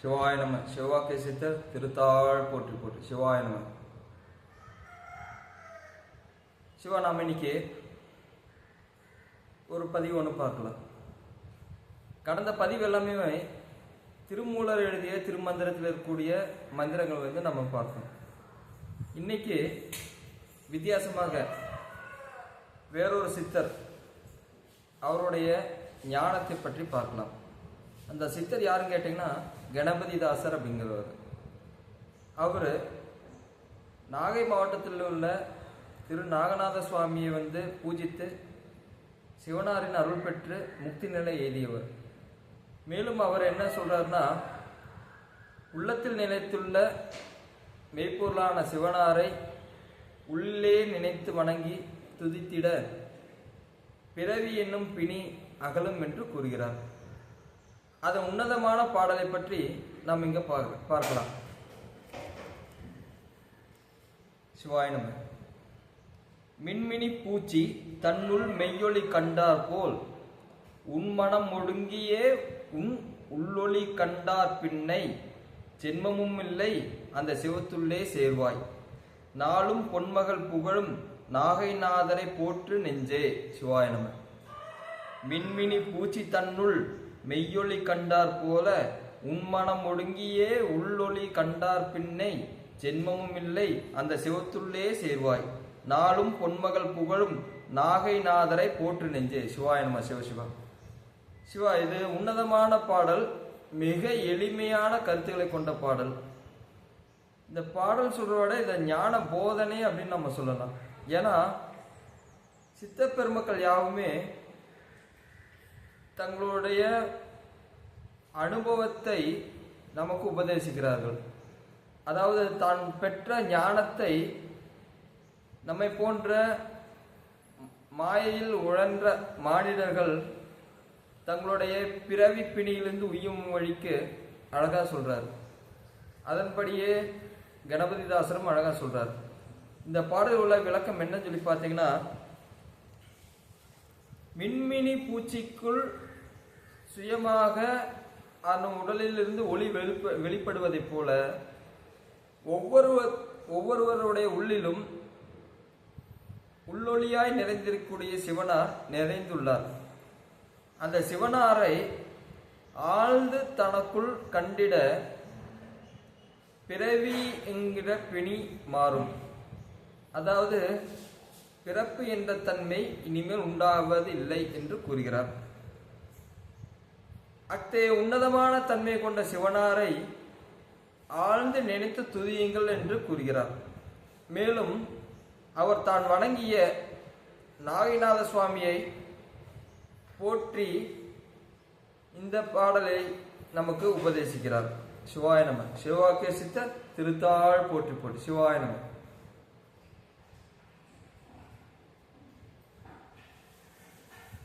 சிவாய நம சிவாக்கிய சித்தர் திருத்தாள் போற்றி போற்றி. சிவாய நம. சிவா நாம் இன்னைக்கு ஒரு பதிவு ஒன்று பார்க்கலாம். கடந்த பதிவு எல்லாமே திருமூலர் எழுதிய திருமந்திரத்தில் இருக்கக்கூடிய மந்திரங்கள் வந்து நம்ம பார்க்கணும். இன்னைக்கு வித்தியாசமாக வேறொரு சித்தர் அவருடைய ஞானத்தை பற்றி பார்க்கலாம். அந்த சித்தர் யாருன்னு கேட்டிங்கன்னா கணபதிதாசர் அப்படிங்கிறவர். அவர் நாகை மாவட்டத்தில் உள்ள திரு நாகநாத சுவாமியை வந்து பூஜித்து சிவனாரின் அருள் பெற்று முக்தி நிலை எழுதியவர் மேலும் அவர் என்ன சொல்கிறார்னா உள்ளத்தில் நிலைத்துள்ள மெய்ப்பொருளான சிவனாரை உள்ளே நினைத்து வணங்கி துதித்திட பிறவி என்னும் பிணி அகலும் என்று கூறுகிறார். அதன் உன்னதமான பாடலை பற்றி நாம் இங்க பார்க்க பார்க்கலாம். சிவாயினம் மின்மினி பூச்சி தன்னுள் மெய்யொளி கண்டார் போல் உன்மனம் ஒடுங்கியே உன் உள்ளொளி கண்டார் பின்னை ஜென்மமும் இல்லை அந்த சிவத்துள்ளே சேர்வாய். நாளும் பொன்மகள் புகழும் நாகைநாதரை போற்று நெஞ்சே சிவாய மின்மினி பூச்சி தன்னுள் மெய்யொளி கண்டார் போல உன்மனம் ஒடுங்கியே உள்ளொளி கண்டார் பின்னை ஜென்மமும் இல்லை அந்த சிவத்துள்ளே சேர்வாய். நாளும் பொன்மகள் புகழும் நாகைநாதரை போற்று நெஞ்சே. சிவாய நம சிவசிவா சிவா. இது உன்னதமான பாடல் மிக எளிமையான கருத்துக்களை கொண்ட பாடல். இந்த பாடல் சொல்றோட இதை ஞான போதனை அப்படின்னு நம்ம சொல்லலாம். ஏன்னா சித்த பெருமக்கள் யாவுமே தங்களுடைய அனுபவத்தை நமக்கு உபதேசிக்கிறார்கள். அதாவது தான் பெற்ற ஞானத்தை நம்மை போன்ற மாயையில் உழன்ற மானிடர்கள் தங்களுடைய பிறவி பிணியிலிருந்து உய்யும் வழிக்கு அழகாக சொல்கிறார் அதன்படியே கணபதிதாசரும் அழகாக சொல்கிறார் இந்த பாடல் உள்ள விளக்கம் என்னன்னு சொல்லி பார்த்தீங்கன்னா மின்மினி பூச்சிக்குள் சுயமாக நம் உடலிலிருந்து ஒளி வெளிப்ப வெளிப்படுவதைப் போல ஒவ்வொருவர் ஒவ்வொருவருடைய உள்ளிலும் உள்ளொளியாய் நிறைந்திருக்கக்கூடிய சிவனார் நிறைந்துள்ளார். அந்த சிவனாரை ஆழ்ந்து தனக்குள் கண்டிட பிறவி என்கிற பிணி மாறும். அதாவது பிறப்பு என்ற தன்மை இனிமேல் உண்டாவது இல்லை என்று கூறுகிறார். அத்தகைய உன்னதமான தன்மை கொண்ட சிவனாரை ஆழ்ந்து நினைத்து துதியுங்கள் என்று கூறுகிறார். மேலும் அவர் தான் வணங்கிய நாகைநாத சுவாமியை போற்றி இந்த பாடலை நமக்கு உபதேசிக்கிறார். சிவாய நம. சிவாக்கிய சித்த திருத்தாள் போற்றி போட்டு சிவாய